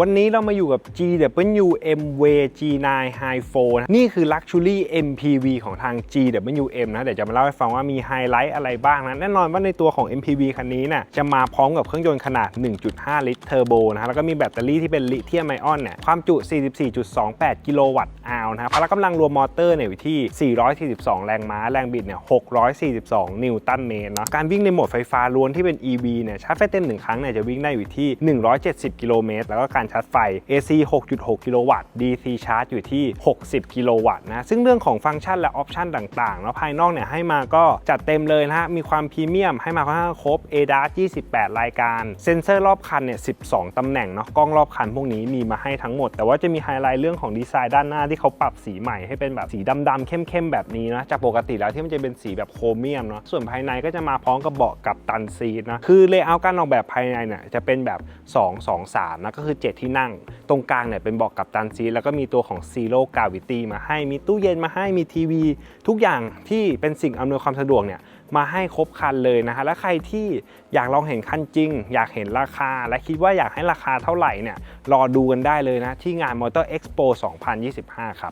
วันนี้เรามาอยู่กับ GWM Way G9 High 4นะนี่คือ Luxury MPV ของทาง GWM นะ เดี๋ยวจะมาเล่าให้ฟังว่ามีไฮไลท์อะไรบ้างนะ แน่นอนว่าในตัวของ MPV คันนี้น่ะจะมาพร้อมกับเครื่องยนต์ขนาด 1.5 ลิตรเทอร์โบนะฮะแล้วก็มีแบตเตอรี่ที่เป็นลิเธียมไอออนเนี่ยความจุ 44.28 กิโลวัตต์อา นะพละกำลังรวมมอเตอร์เนี่ยอยู่ที่ 442 แรงม้า แรงบิดเนี่ย 642 นิวตันเมตรเนาะ การวิ่งในโหมดไฟฟ้าล้วนที่เป็น EV เนี่ย ชาร์จไฟเต็มหนึ่งครั้งเนี่ยจะวิ่งได้อยู่ที่ 170 กิโลเมตร แล้วก็การชาร์จไฟ AC 6.6 กิโลวัตต์ DC ชาร์จอยู่ที่ 60 กิโลวัตต์นะ ซึ่งเรื่องของฟังก์ชันและออปชันต่างๆ แล้วภายนอกเนี่ยให้มาก็จัดเต็มเลยนะฮะ มีความพรีเมียมให้มาค่อนข้างครบ ADAS 28 รายการ เซ็นเซอร์รอบคันเนี่ย 12 ตำแหน่งเนาะ กล้องรอบคันพวกนี้มีมาให้ทั้งหมด แต่ว่าจะมีไฮไลท์เรื่องของดีไซน์ด้านหน้าที่เขาปรับสีใหม่ให้เป็นแบบสีดำๆเข้มๆแบบนี้นะจากปกติแล้วที่มันจะเป็นสีแบบโครเมียมเนาะส่วนภายในก็จะมาพร้อมกับเบาะกับตันซีทนะคือเลเยอร์การออกแบบภายในเนี่ยจะเป็นแบบ 2 2 3นะก็คือ 7 ที่นั่ง ตรงกลางเนี่ยเป็นเบาะกับตันซีทแล้วก็มีตัวของ Zero Gravity มาให้มีตู้เย็นมาให้มีทีวี ทุกอย่างที่เป็นสิ่งอำนวยความสะดวกเนี่ยมาให้ครบคันเลยนะฮะ และใครที่อยากลองเห็นคันจริง อยากเห็นราคา และคิดว่าอยากให้ราคาเท่าไหร่เนี่ย รอดูกันได้เลยนะ ที่งาน Motor Expo 2025 ครับ